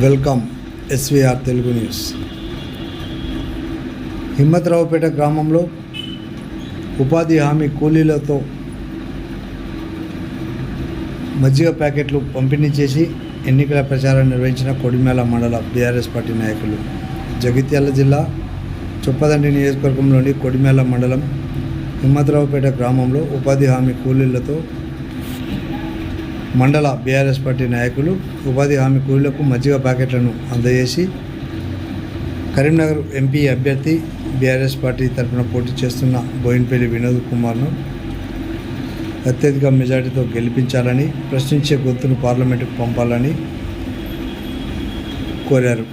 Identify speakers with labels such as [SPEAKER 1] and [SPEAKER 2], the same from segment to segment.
[SPEAKER 1] Welcome SVR Telugu news. Himmatharaopeta గ్రామంలో ఉపాధి హామీ కూలీలతో మజ్జిగ ప్యాకెట్లు పంపిణీ చేసి ఎన్నికల ప్రచారం నిర్వహించిన కొడిమేల మండల బీఆర్ఎస్ పార్టీ నాయకులు జగిత్యాల జిల్లా చొప్పదండి నియోజకవర్గంలోని కొడిమేల మండలం హిమ్మతరావుపేట గ్రామంలో ఉపాధి హామీ కూలీలతో మండల బీఆర్ఎస్ పార్టీ నాయకులు ఉపాధి హామీ కూలీలకు మజ్జిగ ప్యాకెట్లను అందజేసి కరీంనగర్ ఎంపీ అభ్యర్థి బీఆర్ఎస్ పార్టీ తరఫున పోటీ చేస్తున్న బోయిన్పల్లి వినోద్ కుమార్ను అత్యధిక మెజార్టీతో గెలిపించాలని ప్రశ్నించే గొంతును పార్లమెంటుకు పంపాలని కోరారు.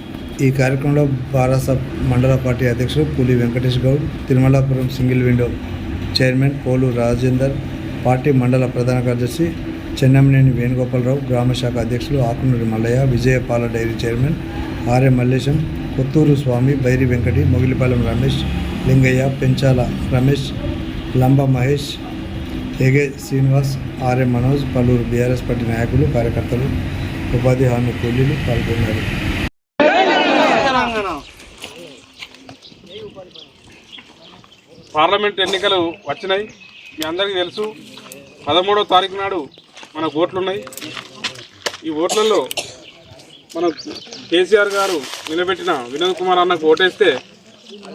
[SPEAKER 1] ఈ కార్యక్రమంలో బారాస మండల పార్టీ అధ్యక్షుడు Puli Venkatesh Goud Tirumalapuram single window chairman Polu Rajender party మండల ప్రధాన కార్యదర్శి చెన్నంనేని వేణుగోపాలరావు గ్రామ శాఖ అధ్యక్షులు Akunuri Mallaiah Vijayapala dairy chairman RM Mallesham Kothur Swamy Bairi Venkati Mogilipalem Ramesh Lingaiah Penchala Ramesh Lamba Mahesh Ege Srinivas RM Manoj పలువురు BRS party నాయకులు కార్యకర్తలు ఉపాధి హామీ కూలీలు పాల్గొన్నారు.
[SPEAKER 2] పార్లమెంట్ ఎన్నికలు వచ్చినాయి. మీ అందరికీ తెలుసు పదమూడో తారీఖు నాడు మనకు ఓట్లు ఉన్నాయి. ఈ ఓట్లలో మన కేసీఆర్ గారు నిలబెట్టిన వినోద్ కుమార్ అన్నకు ఓటేస్తే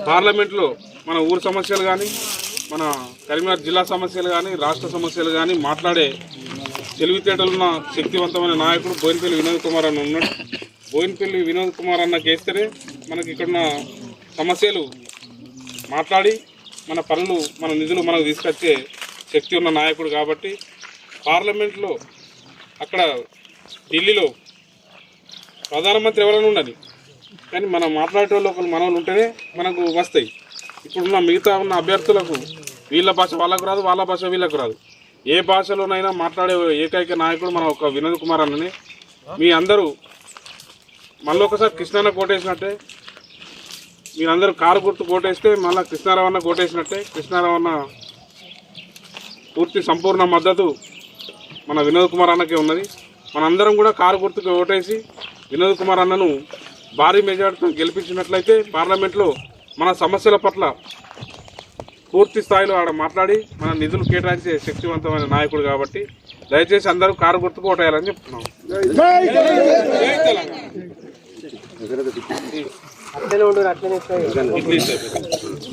[SPEAKER 2] పార్లమెంట్లో మన ఊరు సమస్యలు కానీ మన కరీంనగర్ జిల్లా సమస్యలు కానీ రాష్ట్ర సమస్యలు కానీ మాట్లాడే తెలివితేటలున్న శక్తివంతమైన నాయకుడు బోయినపల్లి వినోద్ కుమార్ అన్న ఉన్నాడు. బోయినపల్లి వినోద్ కుమార్ అన్నకి వేస్తేనే మనకి ఇక్కడున్న సమస్యలు మాట్లాడి మన పనులు మన నిధులు మనకు తీసుకొచ్చే శక్తి ఉన్న నాయకుడు కాబట్టి పార్లమెంట్లో అక్కడ ఢిల్లీలో ప్రధానమంత్రి ఎవరైనా ఉండాలి కానీ మనం మాట్లాడేటోళ్ళు ఒకరు మనవాళ్ళు ఉంటేనే మనకు వస్తాయి. ఇప్పుడున్న మిగతా ఉన్న అభ్యర్థులకు వీళ్ళ భాష వాళ్ళకు రాదు వాళ్ళ భాష వీళ్ళకు రాదు. ఏ భాషలోనైనా మాట్లాడే ఏకైక నాయకుడు మన ఒక వినోద్ కుమార్ అన్నని. మీ అందరూ మళ్ళీ ఒకసారి కృష్ణాన్న కోటేసినట్టే. మీరందరూ కారు గుర్తు కోటేస్తే మళ్ళీ కృష్ణారావు అన్న కోటేసినట్టే. కృష్ణారావు అన్న పూర్తి సంపూర్ణ మద్దతు మన వినోద్ కుమార్ అన్నకే ఉన్నది మనందరం కూడా కారు గుర్తుకు ఓటేసి వినోద్ కుమార్ అన్నను భారీ మెజార్టీతో గెలిపించినట్లయితే పార్లమెంట్లో మన సమస్యల పట్ల పూర్తి స్థాయిలో ఆడ మాట్లాడి మన నిధులు కేటాయించే శక్తివంతమైన నాయకుడు కాబట్టి దయచేసి అందరూ కారు గుర్తుకు ఓటేయాలని చెప్తున్నాం అట్లనే ఉండదు అట్లనే